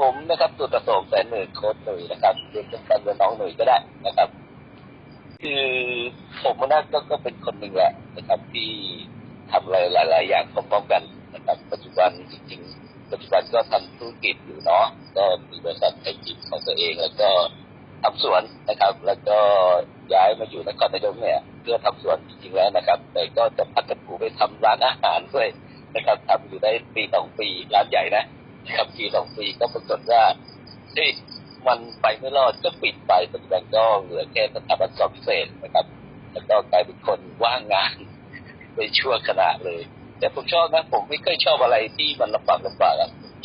ผมนะครับตัวประสงค์แสนหนึ่งโค้ดหนุ่ยนะครับเรียนกันว่าน้องหนุ่ยก็ได้นะครับ คือผมนะก็ก็เป็นคนหนึ่งแหละนะครับ ที่ทำอะไรหลาย ๆ อย่างพร้อมๆกันนะครับ ปัจจุบันจริงๆ ปัจจุบันก็ทำธุรกิจอยู่เนาะก็มีบริษัทไอจิของตัวเองแล้วก็ทำสวนนะครับ แล้วก็ย้ายมาอยู่นครนายกเนี่ยเพื่อทำสวนจริงๆแล้วนะครับ แต่ก็จะพักกันผูไปทำร้านอาหารด้วยนะครับทำอยู่ได้ปีสองปีร้านใหญ่นะ นะครับปีสองปีก็ปรากฏว่าเฮ้ยมันไปไม่รอดก็ปิดไปปัจจุบันก็เหลือแค่สถาบันสอบพิเศษนะครับ แล้วก็กลายเป็นคนว่างงานไปชั่วขณะเลย แต่ผมชอบนะผมไม่เคยชอบอะไรที่มันลำบากลำบาก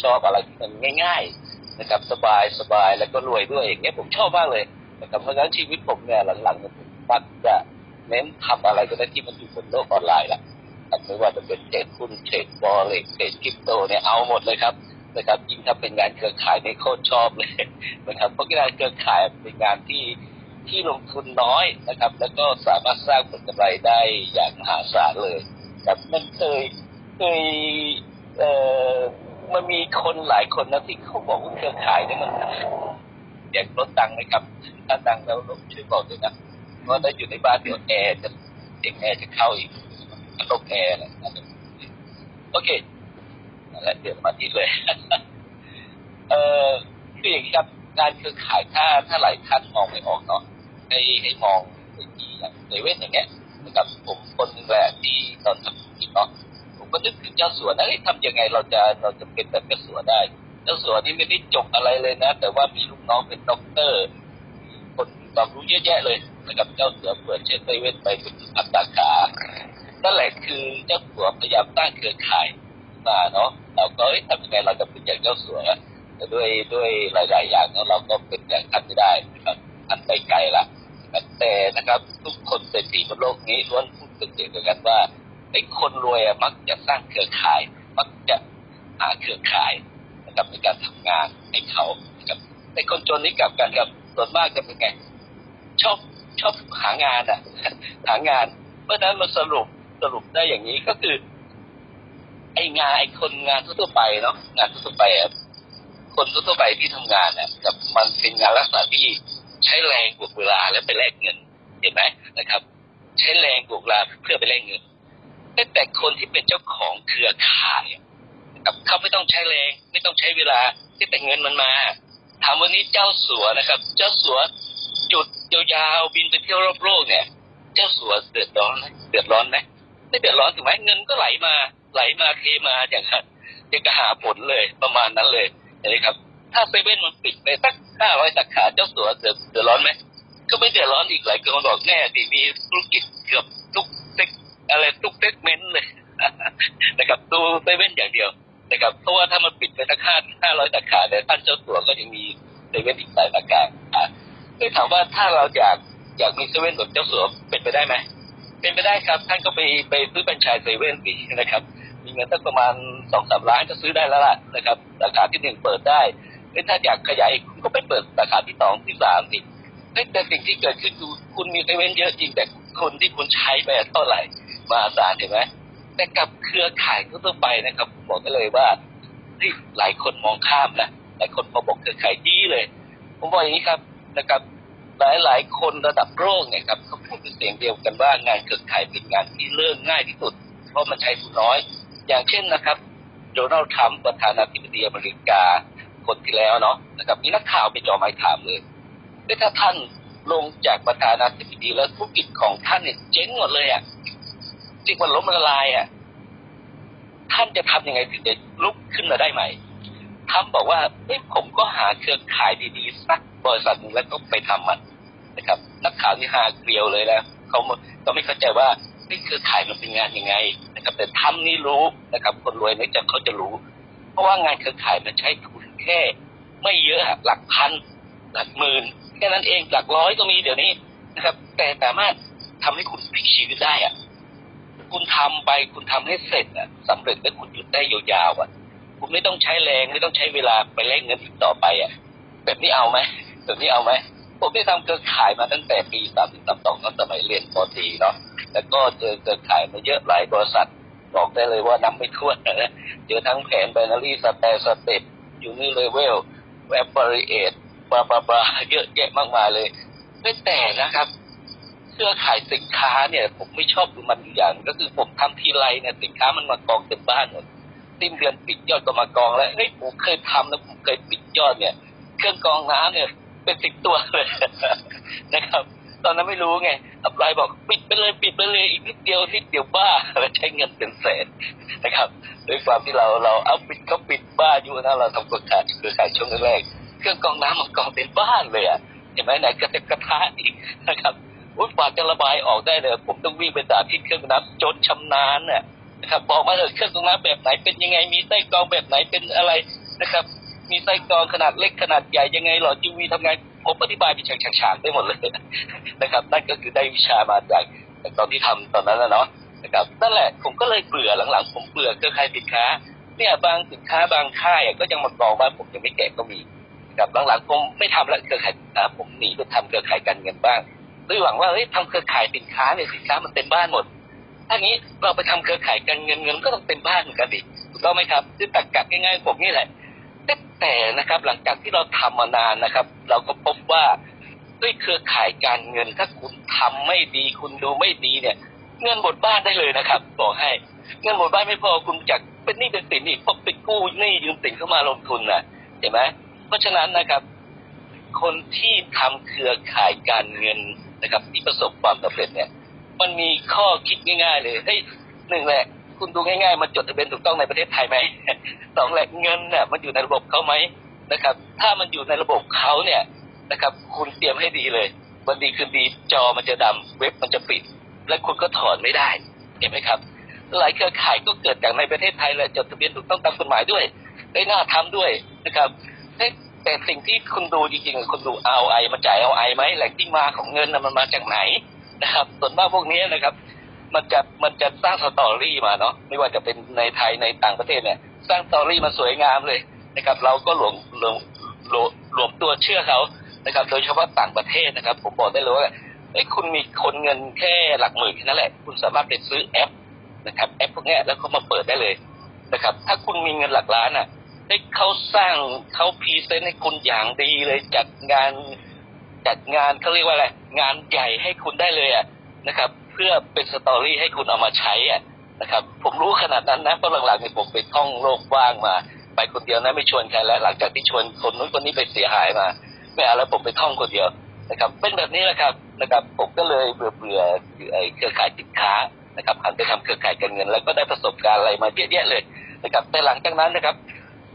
ชอบอะไรที่มันง่าย ๆนะครับ สบายสบายแล้วก็รวยด้วยอย่างเงี้ยผมชอบมากเลยนะครับเพราะฉะนั้นชีวิตผมเนี่ยหลังๆผมมักจะเน้นทำอะไรก็ได้ที่มันอยู่บนโลกออนไลน์ละไม่ว่าจะเป็นเทรดหุ้นเทรดบอลเล็กเทรดคริปโตเนี่ยเอาหมดเลยครับ นะครับยิ่งถ้าเป็นงานเครือข่ายในโคตรชอบเลยนะครับเพราะงานเครือข่ายเป็นงานที่ที่ลงทุนน้อยนะครับ แล้วก็สามารถสร้างผลกำไรได้อย่างมหาศาลเลยครับมันเคยเคยเอ่อมันมีคนหลายคนนะที่เขาบอกว่าเครือข่ายเนี่ยมันอยากลดตังค์ไหมครับถ้าตังค์แล้วช่วยบอกด้วยนะเพราะถ้าอยู่ในบ้านเดี๋ยวแอร์จะเสียงแอร์จะเข้าอีกลมแอร์นะโอเค และเดี๋ยวมาที่เลย เออคืออย่างนี้ครับงานเครือข่ายถ้าถ้าหลายท่านมองไม่ออกเนาะให้ให้มองไปที่อย่างเซเว่นอย่างเงี้ยนะครับผมคนแหละที่ตอนทำธุรกิจเนาะผมก็นึกถึงเจ้าสัวนะทำยังไงเราจะเราจะเป็นแบบเจ้าสัวได้ เจ้าสัวนี่ไม่ได้จบอะไรเลยนะ แต่ว่ามีลูกน้องเป็นด็อกเตอร์ คนความรู้เยอะแยะเลยนะครับเจ้าสัวเปิดเชนเซเว่นไปเป็นพันสาขานั่นแหละคือเจ้าสัวพยายามตั้งเครือข่าย มาเนาะเราก็เอ้ยทำยังไงเราจะเป็นอย่างเจ้าสัวแต่ด้วยด้วยหลาย ๆ อย่างแล้วเราก็เป็นอย่างท่านไม่ได้นะครับท่านไปไกลละแต่นะครับทุกคนเศรษฐีบนโลกนี้ล้วนพูดเป็นเสียงเดียวกันว่าไอ้คนรวยอะมักจะสร้างเครือข่าย มักจะหาเครือข่ายนะครับในการทำงานให้เขาครับไอ้คนจนนี่กลับกันครับส่วนมากจะเป็นไง ชอบชอบหางานอะหางาน เพราะฉะนั้นมาสรุปสรุปได้อย่างนี้ก็คือ ไอ้งานไอ้คนงานทั่วๆไปเนาะงานทั่วๆไปคนทั่วไปที่ทำงานเนี่ยกับมันเป็นงานลักษณะที่ใช้แรงบวกเวลาแล้วไปแลกเงิน เห็นไหมนะครับ ใช้แรงบวกเวลาเพื่อไปแลกเงินแต่แต่คนที่เป็นเจ้าของเครือข่ายนะครับเขาไม่ต้องใช้แรงไม่ต้องใช้เวลาที่แต่เงินมันมาถามวันนี้เจ้าสัวนะครับ เจ้าสัวหยุดยาวๆบินไปเที่ยวรอบโลกเนี่ย เจ้าสัวเดือดร้อนไหมเดือดร้อนไหมไม่เดือดร้อนถูกไหมเงินก็ไหลมา ไหลมาเทมาอย่างนั้นอย่างกระหาผลเลยประมาณนั้นเลยนไหมครับ ถ้าเซเว่นมันปิดไปสักห้าร้อยสาขาเจ้าสัวเดือดเดือดร้อนไหมก็ไม่เดือดร้อนอีกหลายคนบอกแน่ดิมีธุรกิจเกือบทุกเซกอะไรทุกเซกเมนต์เลยนะครับดูเซเว่นอย่างเดียวนะครับเพราะว่าถ้ามันปิดไปสักห้าห้าร้อยสาขาเนี่ท่านเจ้าสัวก็ยังมีเซเว่นอีกหลายสาขาอะก็ถามว่าถ้าเราอยากอยากมีเซเว่นแบบเจ้าสัวเป็นไปได้ไหมเป็นไปได้ครับ ท่านก็ไปไปซื้อเป็นไชายเซเว่นสินะครับ มีเงินสักประมาณสองสามล้านก็ซื้อได้แล้วล่ะนะครับสาขาที่หนึ่งเปิดได้เอ้ยถ้าอยากขยายคุณก็ไปเปิดสาขาที่สองที่สามสิแต่สิ่งที่เกิดขึ้นคือคุณมีเซเว่นเยอะจริงแต่คนที่คุณใช้ไปเท่าไหร่มาศาลเห็นไหมแต่กับเครือข่ายทั่วไปนะครับผมบอกได้เลยว่าเฮ้ยหลายคนมองข้ามนะหลายคนพอบอกเครือข่ายดีเลย ผมบอกอย่างนี้ครับนะครับ หลายหลายคนระดับโลกเนี่ยครับเขาพูดเป็นเสียงเดียวกันว่างานเครือข่ายเป็นงานที่เริ่มง่ายที่สุด เพราะมันใช้ทุนน้อย อย่างเช่นนะครับโดนัลด์ทรัมป์ประธานาธิบดีอเมริกาคนที่แล้วเนาะนะครับมีนักข่าวไปจ่อไม้ถามเลยว่าถ้าท่านลงจากประธานาธิบดีแล้วธุรกิจของท่านเนี่ยเจ๊งหมดเลยอะที่มันล้มละลายอะท่านจะทำยังไงถึงจะลุกขึ้นมาได้ใหม่ทรัมป์บอกว่าเอ้ยผมก็หาเครือข่ายดีๆสักบริษัทหนึ่งแล้วก็ไปทำมันนะครับ นักข่าวที่หาเกลียวเลยนะเขาก็ไม่เข้าใจว่า นี่เครือข่ายมันเป็นงานยังไงนะครับ แต่ทำนี่รู้นะครับ คนรวยนี่จะเขาจะรู้ เพราะว่างานเครือข่ายมันใช้ทุนแค่ ไม่เยอะหลักพันหลักหมื่นแค่นั้นเองหลักร้อยก็มีเดี๋ยวนี้นะครับ แต่สามารถทำให้คุณพลิกชีวิตได้อะคุณทำไปคุณทำให้เสร็จอะสำเร็จแล้วคุณหยุดได้ยาวๆอะคุณไม่ต้องใช้แรงไม่ต้องใช้เวลาไปแลกเงินอีกต่อไปอะแบบนี้เอาไหมแบบนี้เอาไหมผมได้ทำเครือข่ายมาตั้งแต่ปีสามสิบสามสองตั้งสมัยเรียนปตรีเนาะ แล้วก็เจอเครือข่ายมาเยอะหลายบริษัท บอกได้เลยว่านับไม่ถ้วนนะเจอทั้งแผน b บนารีสแตสเต็ปยูนิเลเวลแอปเปิเอทบลาบลาบลาเยอะแยะมากมายเลยไม่แต่นะครับเครือข่ายสินค้าเนี่ย ผมไม่ชอบดูมันอย่างก็คือผมทำทีไรเนี่ยสินค้ามันมากองเต็มบ้านหมดสิ้นเดือนปิดยอดก็มากองแล้วเฮ้ยผมเคยทำนะผมเคยปิดยอดเนี่ย เครื่องกองน้ำเนี่ยเป็นสิบตัวเลยนะครับ ตอนนั้นไม่รู้ไงอัปไลน์บอกปิดไปเลยปิดไปเลยอีกนิดเดียวนิดเดียวบ้าแล้วใช้เงินเป็นแสนนะครับด้วยความที่เราเราเอาปิดก็ปิดบ้าอยู่นะเราทำเครือข่ายเครือข่ายช่วงแรกเครื่องกองน้ำมันกองเป็นบ้านเลยอะเห็นไหมไหนกระเตกกระทะอีกนะครับอุ้ยกว่าจะระบายออกได้เลยผมต้องวิ่งไปสาธิตเครื่องน้ำจนชำนาญน่ะนะครับบอกมาเถอะเครื่องกองน้ำแบบไหนเป็นยังไงมีไส้กรองแบบไหนเป็นอะไรนะครับ มีไส้กรองขนาดเล็กขนาดใหญ่ยังไงหลอดยูวีทำไง ผมอธิบายเป็นฉากๆได้หมดเลยนะครับนั่นก็คือได้วิชามาจากตอนที่ทำตอนนั้นนะเนาะนะครับนั่นแหละผมก็เลยเบื่อหลังๆ ผมเบื่อเครือข่ายสินค้า เนี่ยบางสินค้าบางค่ายก็ยังมากรองบ้านผมยังไม่แก่ก็มีนะครับหลังๆผมไม่ทำแล้วเครือข่ายสินค้าผมหนีไปทำเครือข่ายการเงินบ้างด้วยหวังว่าเฮ้ยทำเครือข่ายสินค้าเนี่ยสินค้ามันเต็มบ้านหมดถ้างี้เราไปทำเครือข่ายการเงินเงินก็ต้องเต็มบ้านเหมือนกันดิถูกต้องไหมครับคือตักกัดง่ายๆผมนี่แหละ แต่นะครับหลังจากที่เราทำมานานนะครับ เราก็พบว่าด้วยเครือข่ายการเงินถ้าคุณทำไม่ดีคุณดูไม่ดีเนี่ย เงินหมดบ้านได้เลยนะครับบอกให้ เงินหมดบ้านไม่พอคุณจากเป็นหนี้เป็นสินอีกเพราะไปกู้หนี้ยืมสินเข้ามาลงทุนน่ะเห็นไหมเพราะฉะนั้นนะครับ คนที่ทำเครือข่ายการเงินนะครับ ที่ประสบความสำเร็จเนี่ย มันมีข้อคิดง่าย ๆ เลยเฮ้ยหนึ่งแหละคุณดูง่ายๆมันจดทะเบียนถูกต้องในประเทศไทยไหม สองแหละเงินเนี่ยมันอยู่ในระบบเขาไหมนะครับ ถ้ามันอยู่ในระบบเขาเนี่ยนะครับ คุณเตรียมให้ดีเลย วันดีคืนดีจอมันจะดำเว็บมันจะปิด และคุณก็ถอนไม่ได้ เห็นไหมครับ หลายเครือข่ายก็เกิดจากในประเทศไทยและจดทะเบียนถูกต้องตามกฎหมายด้วย ได้หน้าทำด้วยนะครับแต่สิ่งที่คุณดูจริงๆคุณดูเอาไอมันจ่ายเอาไอไหมแหล่งที่มาของเงินนะมันมาจากไหนนะครับ ส่วนมากพวกนี้นะครับ มันจะมันจะสร้างสตอรี่มาเนาะไม่ว่าจะเป็นในไทยในต่างประเทศเนี่ย สร้างสตอรี่มาสวยงามเลยนะครับ เราก็หลวมหลวมหลวมหลวมตัวเชื่อเขานะครับ โดยเฉพาะต่างประเทศนะครับ ผมบอกได้เลยว่าไอ้คุณมีคนเงินแค่หลักหมื่นแค่นั้นแหละ คุณสามารถไปซื้อแอปนะครับ แอปพวกนี้แล้วเขามาเปิดได้เลยนะครับ ถ้าคุณมีเงินหลักล้านอะเฮ้เขาสร้างเขาพรีเซนต์ให้คุณอย่างดีเลยจัดงานจัดงานเขาเรียกว่าอะไรงานใหญ่ให้คุณได้เลยอะนะครับ เพื่อเป็นสตอรี่ให้คุณเอามาใช้อะ นะครับ ผมรู้ขนาดนั้นนะเพราะหลังๆเนี่ยผมไปท่องโลกว่างมา ไปคนเดียวนะไม่ชวนใครแล้ว หลังจากที่ชวนคนนู้นคนนี้ไปเสียหายมาไม่เอาแล้วผมไปท่องคนเดียวนะครับ เป็นแบบนี้แหละครับนะครับ ผมก็เลยเบื่อเบื่อไอ้เครือข่ายสินค้านะครับหันไปทำเครือข่ายการเงิน แล้วก็ได้ประสบการณ์อะไรมาเยอะแยะเลยนะครับแต่หลังจากนั้นนะครับ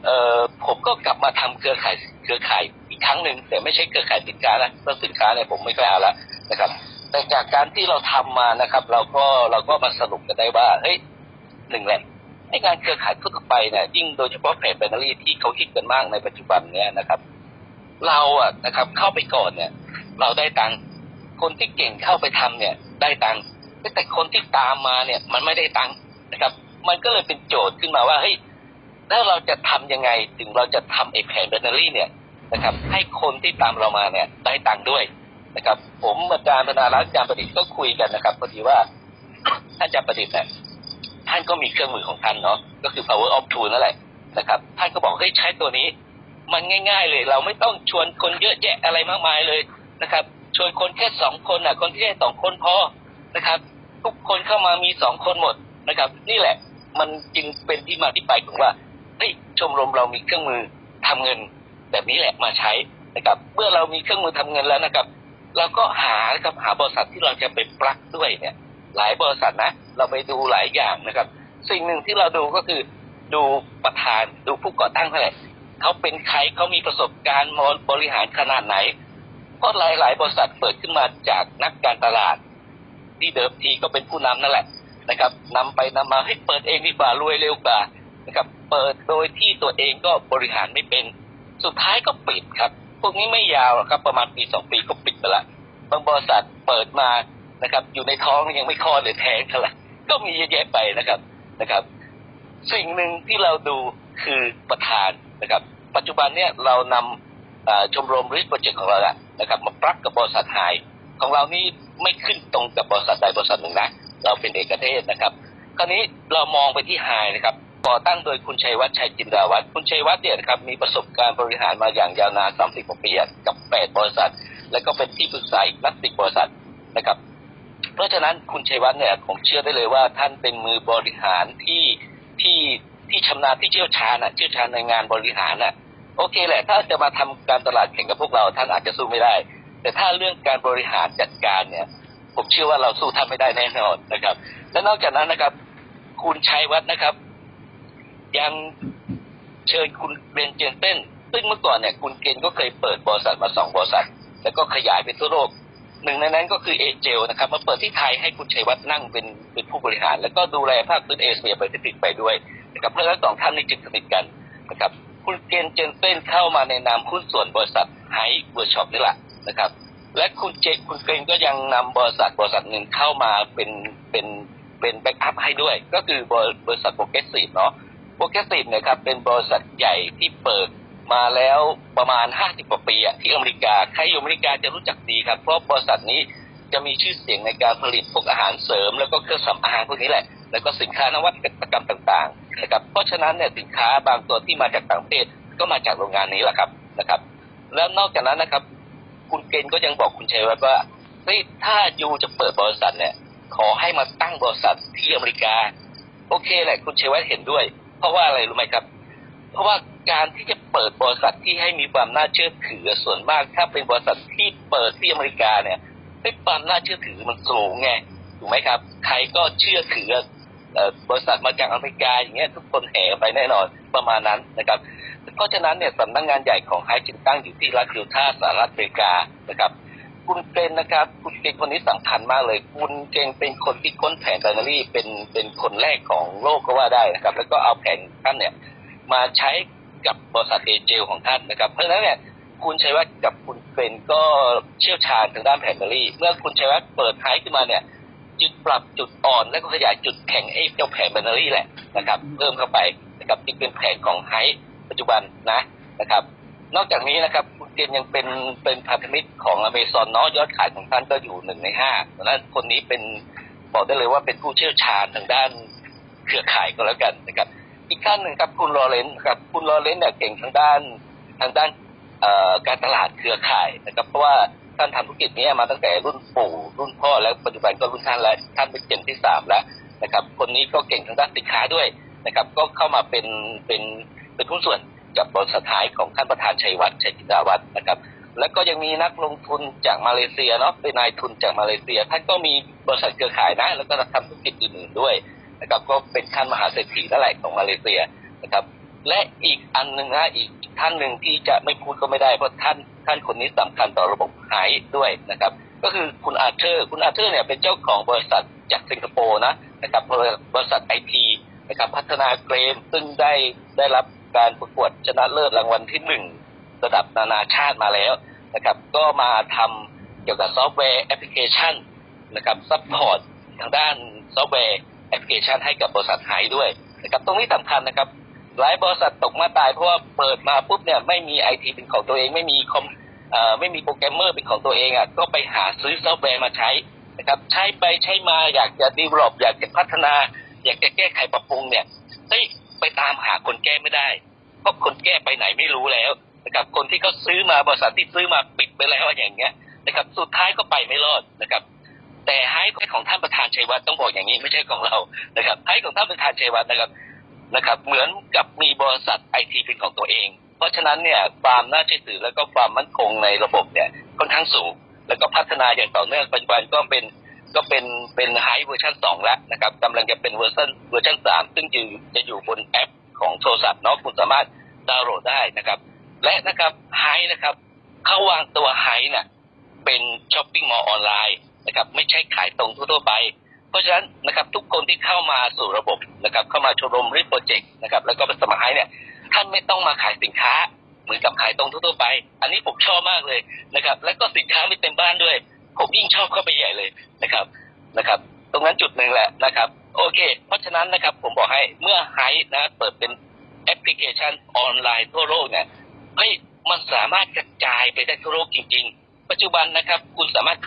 เอ่อผมก็กลับมาทำเครือข่ายเครือข่ายอีกครั้งหนึ่งแต่ไม่ใช่เครือข่ายสินค้านะเรื่องสินค้าเนี่ยผมไม่ค่อยเอาละนะครับ แต่จากการที่เราทำมานะครับ เราก็เราก็มาสรุปกันได้ว่าเฮ้ยหนึ่งแหละไอ้งานเครือข่ายทั่วไปเนี่ยยิ่งโดยเฉพาะแผนแบนนารีที่เขาคิดกันมากในปัจจุบันเนี่ยนะครับ เราอะนะครับ เข้าไปก่อนเนี่ย เราได้ตังค์คนที่เก่งเข้าไปทำเนี่ย ได้ตังค์แต่คนที่ตามมาเนี่ย มันไม่ได้ตังค์นะครับ มันก็เลยเป็นโจทย์ขึ้นมาว่าเฮ้ยแล้วเราจะทำยังไงถึงเราจะทำไอ้แผนแบนนารีเนี่ยนะครับ ให้คนที่ตามเรามาเนี่ย ได้ตังค์ด้วย นะครับ ผมอาจารย์ธนารัตน์อาจารย์ประดิษฐ์ก็คุยกันนะครับพอดีว่าท่านอาจารย์ประดิษฐ์เนี่ยท่านก็มีเครื่องมือของท่านเนาะก็คือ power of two นั่นแหละนะครับท่านก็บอกเฮ้ยใช้ตัวนี้ มันง่าย ๆ เลย เราไม่ต้องชวนคนเยอะแยะอะไรมากมายเลยนะครับ ชวนคนแค่สองคนน่ะ คนที่แค่สองคนพอนะครับ ทุกคนเข้ามามีสองคนหมดนะครับ นี่แหละ มันจึงเป็นที่มาที่ไปของว่าเฮ้ยชมรมเรามีเครื่องมือทำเงิน แบบนี้แหละมาใช้นะครับ เมื่อเรามีเครื่องมือทำเงินแล้วนะครับ เราก็หานะครับหาบริษัทที่เราจะไปปลักด้วยเนี่ย หลายบริษัทนะ เราไปดูหลายอย่างนะครับ สิ่งหนึ่งที่เราดูก็คือดูประธานดูผู้ก่อตั้งเท่าไหร่เขาเป็นใครเขามีประสบการณ์บริหารขนาดไหน เพราะหลาย ๆ บริษัทเปิดขึ้นมาจากนักการตลาด ที่เดิมทีก็เป็นผู้นำนั่นแหละนะครับนำไปนำมาให้เปิดเองดีกว่ารวยเร็วกว่านะครับ เปิดโดยที่ตัวเองก็บริหารไม่เป็น สุดท้ายก็ปิดครับ พวกนี้ไม่ยาวครับประมาณปีสองปีก็ปิดไปละบางบริษัทเปิดมานะครับ อยู่ในท้องยังไม่คลอดเลยแท้งกันละก็มีเยอะแยะไปนะครับนะครับ สิ่งหนึ่งที่เราดูคือประธานนะครับ ปัจจุบันเนี่ยเรานำชมรมริสโปรเจกต์ของเราอะนะครับ มาปลักกับบริษัทไฮของเรานี่ไม่ขึ้นตรงกับบริษัทใดบริษัทหนึ่งนะ เราเป็นเอกเทศนะครับ คราวนี้เรามองไปที่ไฮนะครับ ก่อตั้งโดยคุณชัยวัฒน์ชัยจินดาวัฒน์คุณชัยวัฒน์เนี่ยนะครับมีประสบการณ์บริหารมาอย่างยาวนาน30กว่าปีกับ 8 บริษัท แล้วก็เป็นที่ปรึกษาอีกนับสิบบริษัทนะครับ เพราะฉะนั้นคุณชัยวัฒน์เนี่ยผมเชื่อได้เลยว่าท่านเป็นมือบริหารที่ที่ที่ชำนาญที่เชี่ยวชาญอะเชี่ยวชาญในงานบริหารอะโอเคแหละ ถ้าจะมาทำการตลาดแข่งกับพวกเราท่านอาจจะสู้ไม่ได้ แต่ถ้าเรื่องการบริหารจัดการเนี่ย ผมเชื่อว่าเราสู้ท่านไม่ได้แน่นอนนะครับ และนอกจากนั้นนะครับ คุณชัยวัฒน์นะครับ ยังเชิญคุณเบนเจนเต้น ซึ่งเมื่อก่อนเนี่ยคุณเกณฑ์ก็เคยเปิดบริษัทมาสองบริษัท แล้วก็ขยายไปทั่วโลกหนึ่งในนั้นก็คือเอเจลนะครับมาเปิดที่ไทยให้คุณชัยวัฒน์นั่งเป็นเป็นผู้บริหาร แล้วก็ดูแลภาคพื้นเอเชียแปซิฟิกไปด้วยนะครับเพราะฉะนั้นสองท่านนี้จึงสนิทกันนะครับคุณเกณฑ์เจนเต้นเข้ามาในนามหุ้นส่วนบริษัทไฮเวิร์ช็อปนี่แหละนะครับ และคุณเจคุณเกรงก็ยังนำบริษัทบริษัทหนึ่งเข้ามาเป็นเป็นเป็นแบ็กอัพให้ด้วย ก็คือบริษัทโปรเกสซีฟเนาะ โปรเกสซีฟเนี่ยครับเป็นบริษัทใหญ่ที่เปิดมาแล้วประมาณ 50กว่าปีอะที่อเมริกา ใครอยู่อเมริกาจะรู้จักดีครับ เพราะบริษัทนี้จะมีชื่อเสียงในการผลิตพวกอาหารเสริม แล้วก็เครื่องสำอางพวกนี้แหละ แล้วก็สินค้านวัตกรรมต่างๆนะครับ เพราะฉะนั้นเนี่ยสินค้าบางตัวที่มาจากต่างประเทศก็มาจากโรงงานนี้แหละครับนะครับ แล้วนอกจากนั้นนะครับ คุณเกณฑ์ก็ยังบอกคุณชัยวัฒน์ว่าเฮ้ยถ้ายูจะเปิดบริษัทเนี่ยขอให้มาตั้งบริษัทที่อเมริกา โอเคแหละคุณชัยวัฒน์เห็นด้วย ราะว่าอะไรรู้ไหมครับ เพราะว่าการที่จะเปิดบริษัทที่ให้มีความน่าเชื่อถือส่วนมาก ถ้าเป็นบริษัทที่เปิดที่อเมริกาเนี่ยให้ความน่าเชื่อถือมันสูงไงถูกไหมครับ ใครก็เชื่อถืออบริษัทมาจากอเมริกาอย่างเงี้ยทุกคนแห่ไปแน่นอนประมาณนั้นนะครับ เพราะฉะนั้นเนี่ยสำนักงานใหญ่ของไฮจึงตั้งอยู่ที่รัฐยูทาสหรัฐอเมริกานะครับ คุณเกณฑ์นะครับ คุณเกณฑ์คนนี้สำคัญมากเลย คุณเกณฑ์เป็นคนที่ค้นแผนไบนารี่เป็นเป็นคนแรกของโลกก็ว่าได้นะครับ แล้วก็เอาแผนท่านเนี่ย มาใช้กับบริษัทเอเจลของท่านนะครับ เพราะฉะนั้นเนี่ยคุณชัยวัฒน์กับคุณเกรนก็เชี่ยวชาญทางด้านแผนเบอรี่ เมื่อคุณชัยวัฒน์เปิดไฮขึ้นมาเนี่ย จุดปรับจุดอ่อนและก็ขยายจุดแข็งไอ้เจ้าแผนเบอรี่แหละนะครับ เพิ่มเข้าไปนะครับที่เป็นแผนของไฮปัจจุบันนะนะครับ นอกจากนี้นะครับ คุณเกณฑ์ยังเป็นเป็นพันธมิตรของอเมซอนเนาะยอดขายของท่านก็อยู่หนึ่งในห้าเพราะนั้นคนนี้เป็นบอกได้เลยว่าเป็นผู้เชี่ยวชาญทางด้านเครือข่ายก็แล้วกันนะครับ อีกท่านหนึ่งครับคุณลอเรนซ์ครับคุณลอเรนซ์เนี่ยเก่งทางด้านทางด้านการตลาดเครือข่ายนะครับเพราะว่าท่านทำธุรกิจนี้มาตั้งแต่รุ่นปู่รุ่นพ่อแล้วปัจจุบันก็รุ่นท่านแล้วท่านเป็นเจนที่สามแล้วนะครับ คนนี้ก็เก่งทางด้านสินค้าด้วยนะครับ ก็เข้ามาเป็นเป็นเป็นหุ้นส่วน กับบริษัทไทยของท่านประธานชัยวัฒน์ชัยจินดาวัฒน์นะครับแล้วก็ยังมีนักลงทุนจากมาเลเซียเนาะเป็นนายทุนจากมาเลเซียท่านก็มีบริษัทเครือข่ายนะ แล้วก็ทำธุรกิจอื่นๆด้วยนะครับก็เป็นท่านมหาเศรษฐีนั่นแหละของมาเลเซียนะครับ และอีกอันหนึ่งนะอีกท่านหนึ่งที่จะไม่พูดก็ไม่ได้เพราะท่านท่านคนนี้สำคัญต่อระบบหายด้วยนะครับ ก็คือคุณอาเธอร์ คุณอาเธอร์เนี่ยเป็นเจ้าของบริษัทจากสิงคโปร์นะนะครับบริษัทไอทีนะครับพัฒนาเกรมซึ่งได้ได้รับ การประกวดชนะเลิศรางวัลที่หนึ่งระดับนานาชาติมาแล้วนะครับ ก็มาทำเกี่ยวกับซอฟต์แวร์แอปพลิเคชันนะครับซัพพอร์ตทางด้านซอฟต์แวร์แอปพลิเคชันให้กับบริษัทไฮด้วยนะครับ ตรงนี้สำคัญนะครับ หลายบริษัทตกมาตายเพราะว่าเปิดมาปุ๊บเนี่ยไม่มีไอทีเป็นของตัวเองไม่มีคอมอไม่มีโปรแกรมเมอร์เป็นของตัวเองอะก็ไปหาซื้อซอฟต์แวร์มาใช้นะครับใช้ไปใช้มาอยากจะดีวลลอปอยากจะพัฒนา อยากจะแก้ไขปรับปรุงเนี่ยเฮ้ยไปตามหาคนแก้ไม่ได้ ราะคนแก้ไปไหนไม่รู้แล้วนะครับคนที่เขาซื้อมาบริษัทที่ซื้อมาปิดไปแล้วอย่างเงี้ยนะครับสุดท้ายก็ไปไม่รอดนะครับ แต่ไฮของท่านประธานชัยวัฒน์ต้องบอกอย่างนี้ไม่ใช่ของเรานะครับไฮของท่านประธานชัยวัฒน์นะครับนะครับ เหมือนกับมีบริษัทไอทีเป็นของตัวเอง เพราะฉะนั้นเนี่ยความน่าเชื่อถือแล้วก็ความมั่นคงในระบบเนี่ยค่อนข้างสูง แล้วก็พัฒนาอย่างต่อเนื่องปัจจุบันก็เป็นก็เป็นเป็นไฮเวอร์ชันสองแล้วนะครับกำลังจะเป็นเวอร์ชันเวอร์ชันสามซึ่งจะจะอยู่บนแอป ของโทรศัพท์เนาะคุณสามารถดาวน์โหลดได้นะครับ และนะครับไฮนะครับเขาวางตัวไฮเนี่ยเป็นช้อปปิ้งมอลล์ออนไลน์นะครับไม่ใช่ขายตรงทั่วไป เพราะฉะนั้นนะครับทุกคนที่เข้ามาสู่ระบบนะครับเข้ามาชมรมริโปรเจกต์นะครับแล้วก็เป็นสมัครให้เนี่ยท่านไม่ต้องมาขายสินค้าเหมือนกับขายตรงทั่วไป อันนี้ผมชอบมากเลยนะครับ แล้วก็สินค้าไม่เต็มบ้านด้วย ผมยิ่งชอบเข้าไปใหญ่เลยนะครับนะครับ ตรงนั้นจุดหนึ่งแหละนะครับ โอเค เพราะฉะนั้นนะครับผมบอกให้เมื่อไฮนะเปิดเป็นแอปพลิเคชันออนไลน์ทั่วโลกเนี่ยเฮ้ยมันสามารถกระจายไปได้ทั่วโลกจริง ๆ ปัจจุบันนะครับ คุณสามารถ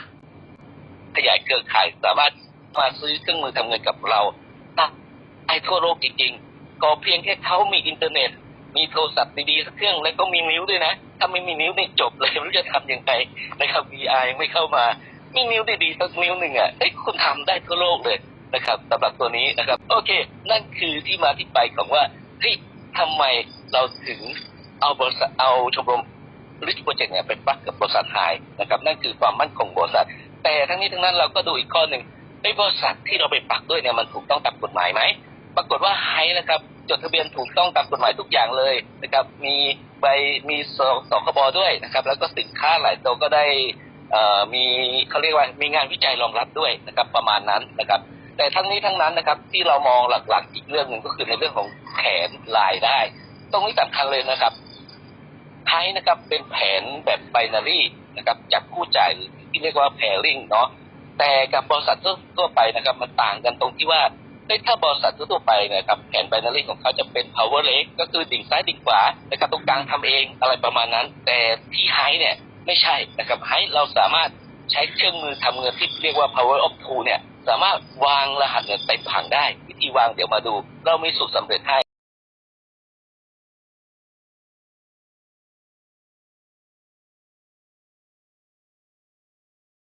ขยายเครือข่ายสามารถมาซื้อเครื่องมือทำเงินกับเราได้ทั่วโลกจริง ๆ ก็เพียงแค่เขามีอินเทอร์เน็ต มีโทรศัพท์ดีๆสักเครื่องแล้วก็มีนิ้วด้วยนะ ถ้าไม่มีนิ้วนี่จบเลยไม่รู้จะทำยังไงนะครับ VR ยังไม่เข้ามา มีนิ้วดีๆสักนิ้วหนึ่งอะเอ้ยคุณทำได้ทั่วโลกเลยนะครับสำหรับตัวนี้นะครับ โอเค นั่นคือที่มาที่ไปของว่าเฮ้ยทำไมเราถึงเอาบริษัทเอาชมรมริชโปรเจกต์เนี่ยไปปักกับบริษัทไฮนะครับนั่นคือความมั่นคงบริษัท แต่ทั้งนี้ทั้งนั้นเราก็ดูอีกข้อหนึ่งไอ้บริษัทที่เราไปปักด้วยเนี่ยมันถูกต้องตามกฎหมายไหมปรากฏว่าไฮนะครับจดทะเบียนถูกต้องตามกฎหมายทุกอย่างเลยนะครับมีใบมีสสคบด้วยนะครับ แล้วก็สินค้าหลายตัวก็ได้ มีเขาเรียกว่ามีงานวิจัยรองรับด้วยนะครับประมาณนั้นนะครับ แต่ทั้งนี้ทั้งนั้นนะครับที่เรามองหลักๆอีกเรื่องหนึ่งก็คือในเรื่องของแผนรายได้ ตรงนี้สำคัญเลยนะครับไทยนะครับเป็นแผนแบบไบนารีนะครับจับคู่จ่ายที่เรียกว่า pairing เนาะแต่กับบริษัททั่วไปนะครับมันต่างกันตรงที่ว่าถ้าบริษัททั่วไปนะครับแผนไบนารีของเขาจะเป็น power leg ก็คือดิ่งซ้ายดิ่งขวานะครับตรงกลางทำเองอะไรประมาณนั้น แต่ที่ไฮเนี่ย ไม่ใช่นะครับให้เราสามารถใช้เครื่องมือทำเงินที่เรียกว่า power of two เนี่ย สามารถวางรหัสเงินไปผังได้ วิธีวางเดี๋ยวมาดู เรามีสูตรสำเร็จให้